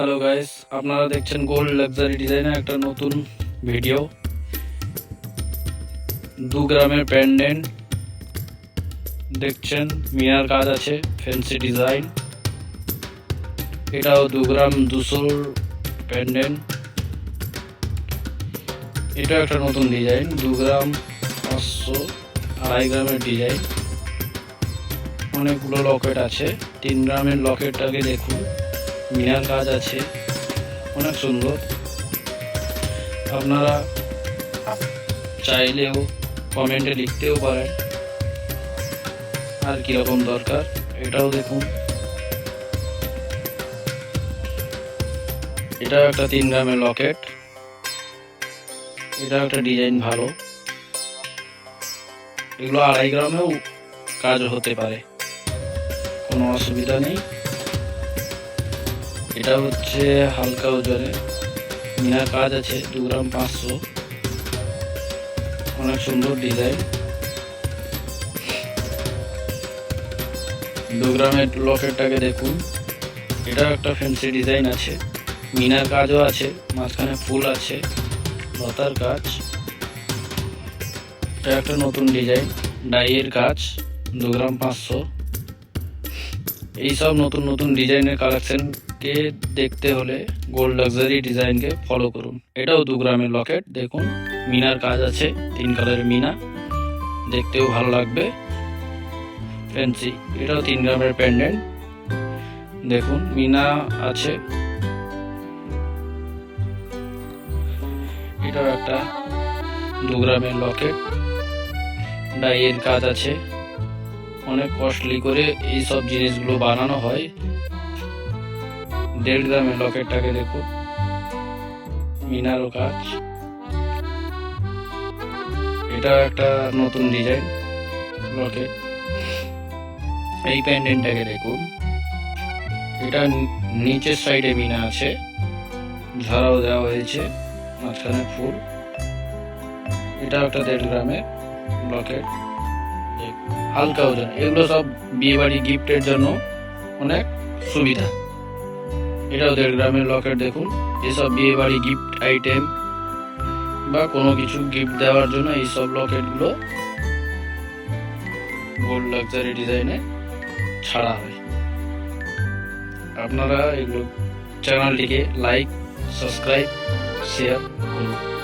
Hello guys আপনারা দেখছেন gold luxury ডিজাইনের একটা নতুন ভিডিও দু গ্রামের প্যান্ডেন্ট দেখছেন, মিনার কাজ আছে ফ্যান্সি ডিজাইন এটাও দু গ্রাম দুশোর প্যান্ডেন্ট এটা একটা নতুন ডিজাইন দু গ্রাম পাঁচশো আড়াই গ্রামের ডিজাইন অনেকগুলো লকেট আছে, তিন গ্রামের লকেটটাকে দেখুন। মিনার কাজ আছে। অনেক সুন্দর। আপনারা চাইলেও কমেন্টে লিখতেও পারেন আর কীরকম দরকার এটাও দেখুন। এটা একটা তিন গ্রামের লকেট। এটা একটা ডিজাইন ভালো। এগুলো আড়াই গ্রামেও কাজ হতে পারে। কোনো অসুবিধা নেই। এটা হচ্ছে হালকা ওজনে। মিনার কাজ আছে দু গ্রাম পাঁচশো। অনেক সুন্দর ডিজাইন। দু গ্রামের লকেটটাকে দেখুন। এটা একটা ফ্যান্সি ডিজাইন আছে। মিনার কাজও আছে, মাঝখানে ফুল আছে, লতার কাজ। এটা একটা নতুন ডিজাইন, ডাইয়ের কাজ, দু গ্রাম পাঁচশো। এইসব নতুন নতুন ডিজাইনের কালেকশনকে দেখতে হলে গোল্ড লাক্সারি ডিজাইনকে ফলো করুন। এটাও দু গ্রামের লকেট দেখুন, মিনার কাজ আছে, তিন কালারের মিনা, দেখতেও ভালো লাগবে। ফ্যান্সি এটাও তিন গ্রামের প্যান্ডেন্ট দেখুন, মিনা আছে। এটাও একটা দু গ্রামের লকেট ডাইয়ের কাজ আছে। অনেক কস্টলি করে এই সব জিনিসগুলো বানানো হয়। দেড় গ্রামের লকেটটাকে দেখুন। মিনারও কাজ। এটা একটা নতুন ডিজাইন লকেট এই প্যান্ডেন্টটাকে দেখুন। এটা নিচের সাইডে মিনা আছে। ঝাড়াও দেওয়া হয়েছে। মাঝখানে ফুল। এটা একটা দেড় গ্রামের লকেট হালকা ওজন। এগুলো সব বিয়ে বাড়ি গিফটের জন্য অনেক সুবিধা। এটাও দেড় গ্রামের লকেট দেখুন। এসব বিয়ে বাড়ি গিফট আইটেম বা কোনো কিছু গিফট দেওয়ার জন্য এইসব লকেটগুলো গোল্ড লাক্সারি ডিজাইনে ছাড়া হয়। আপনারা এগুলো চ্যানেলটিকে লাইক সাবস্ক্রাইব শেয়ার করুন।